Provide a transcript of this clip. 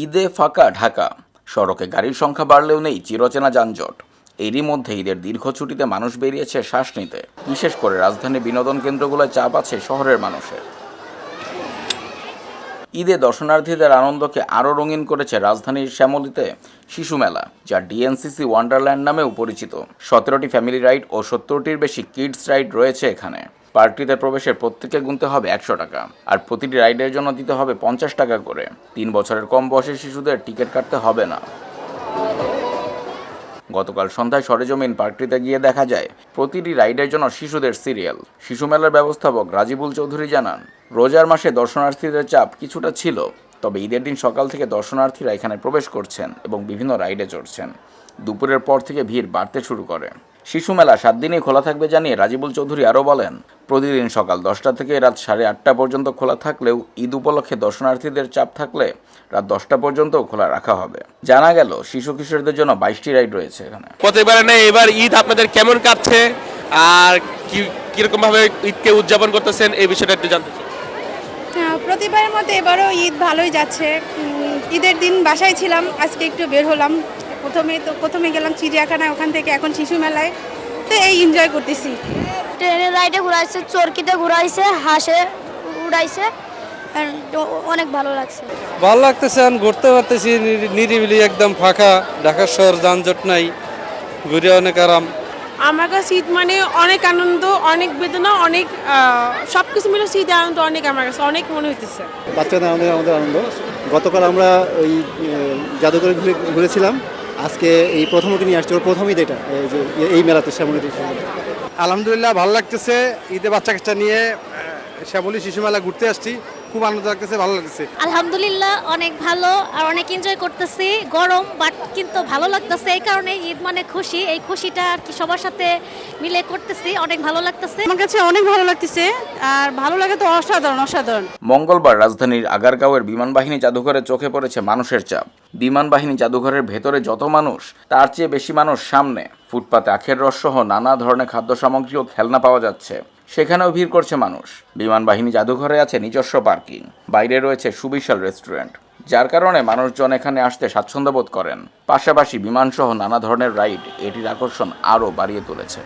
ঈদে ফাঁকা ঢাকা। সড়কে গাড়ির সংখ্যা বাড়লেও নেই চিরচেনা যানজট। এরই মধ্যে ঈদের দীর্ঘ ছুটিতে মানুষ বেরিয়েছে শ্বাস নিতে। বিশেষ করে রাজধানীর বিনোদন কেন্দ্রগুলোয় চাপ আছে শহরের মানুষের। ঈদে দর্শনার্থীদের আনন্দকে আরও রঙিন করেছে রাজধানীর শ্যামলীতে শিশু মেলা, যা ডিএনসিসি ওয়ান্ডারল্যান্ড নামেও পরিচিত। সতেরোটি ফ্যামিলি রাইড ও সত্তরটির বেশি কিডস রাইড রয়েছে এখানে। পার্কটিতে প্রবেশের প্রত্যেকে গুনতে হবে একশো টাকা আর প্রতিটি রাইডের জন্য দিতে হবে পঞ্চাশ টাকা করে। তিন বছরের কম বয়সী শিশুদের টিকিট কাটতে হবে না। গতকাল সন্ধ্যায় সরেজমিন পার্কটিতে গিয়ে দেখা যায়, প্রতিটি রাইডের জন্য শিশুদের সিরিয়াল। শিশু মেলার ব্যবস্থাপক রাজিবুল চৌধুরী জানান, রোজার মাসে দর্শনার্থীদের চাপ কিছুটা ছিল, তবে ঈদের দিন সকাল থেকে দর্শনার্থীরা এখানে প্রবেশ করছেন এবং বিভিন্ন রাইডে চড়ছেন। দুপুরের পর থেকে ভিড় বাড়তে শুরু করে। শিশু মেলা সাত দিনই খোলা থাকবে জানিয়ে রাজিবুল চৌধুরী আরও বলেন প্রতিদিন সকাল দশটা থেকে রাত সাড়ে আটটা পর্যন্ত খোলা থাকলেও ঈদ উপলক্ষে দর্শনার্থীদের চাপ থাকলে রাত দশটা পর্যন্ত খোলা রাখা হবে। জানা গেল শিশু কিশোরদের জন্য বাইশটি রাইড রয়েছে এখানে। প্রতিবারে নেই এবার ঈদ আপনাদের কেমন কাটছে? আর কি কীরকম ভাবে ঈদকে উদযাপন করতেছেন এই বিষয়টা একটু জানতে চাই। হ্যাঁ, প্রতিবারের মধ্যে এবারও ঈদ ভালোই যাচ্ছে। ঈদের দিন বাসায় ছিলাম আজকে একটু বের হলাম। প্রথমে তো প্রথমে গেলাম চিড়িয়াখানায় ওখান থেকে এখন শিশু মেলায়। তো এই এনজয় করতেছি। ট্রেনের রাইডে ঘুরাইছে চরকিতে ঘুরাইছে হাসে উড়াইছে অনেক ভালো লাগছে। ভালো লাগতেছে আমি ঘুরতে পারতেছি নিরিবিলি একদম ফাঁকা ঢাকার শহর যানজট নাই ঘুরে অনেক আরাম। আমার কাছে ঈদ মানে অনেক আনন্দ অনেক বেদনা অনেক সব কিছু মিলে শীত আনন্দ অনেক আমার কাছে অনেক মনে হইতেছে। বাচ্চাদের আমাদের আমাদের আনন্দ। গতকাল আমরা ওই জাদুঘরে ঘুরে ঘুরেছিলাম। আজকে এই প্রথম নিয়ে আসছে, ওর প্রথম ঈদ এটা, এই মেলাতে, শ্যামলী আলহামদুলিল্লাহ, ভালো লাগতেছে, ঈদে বাচ্চা কাচ্চা নিয়ে শ্যামলী শিশু মেলা ঘুরতে আসছি। খুব আনন্দ লাগতেছে ভালো লাগতেছে। আলহামদুলিল্লাহ অনেক ভালো আর অনেক এনজয় করতেছি। গরম বাট কিন্তু ভালো লাগতেছে এই কারণে ঈদ মানে খুশি। এই খুশিটা আর কি সবার সাথে মিলে করতেছি অনেক ভালো লাগতেছে। আমার কাছে অনেক ভালো লাগতেছে আর ভালো লাগে তো অসাধারণ অসাধারণ। মঙ্গলবার রাজধানীর আগারগাঁওয়ের বিমানবাহিনী জাদুঘরে চোখে পড়েছে মানুষের চাপ। বিমান বাহিনী জাদুঘরের ভেতরে যত মানুষ তার চেয়ে বেশি মানুষ সামনে। ফুটপাতে আখের রস সহ নানা ধরনের খাদ্য সামগ্রী ও খেলনা পাওয়া যাচ্ছে। সেখানেও ভিড় করছে মানুষ। বিমান বাহিনী জাদুঘরে আছে নিজস্ব পার্কিং। বাইরে রয়েছে সুবিশাল রেস্টুরেন্ট। যার কারণে মানুষজন এখানে আসতে স্বাচ্ছন্দ্য বোধ করেন। পাশাপাশি বিমানসহ নানা ধরনের রাইড এটির আকর্ষণ আরও বাড়িয়ে তুলেছে।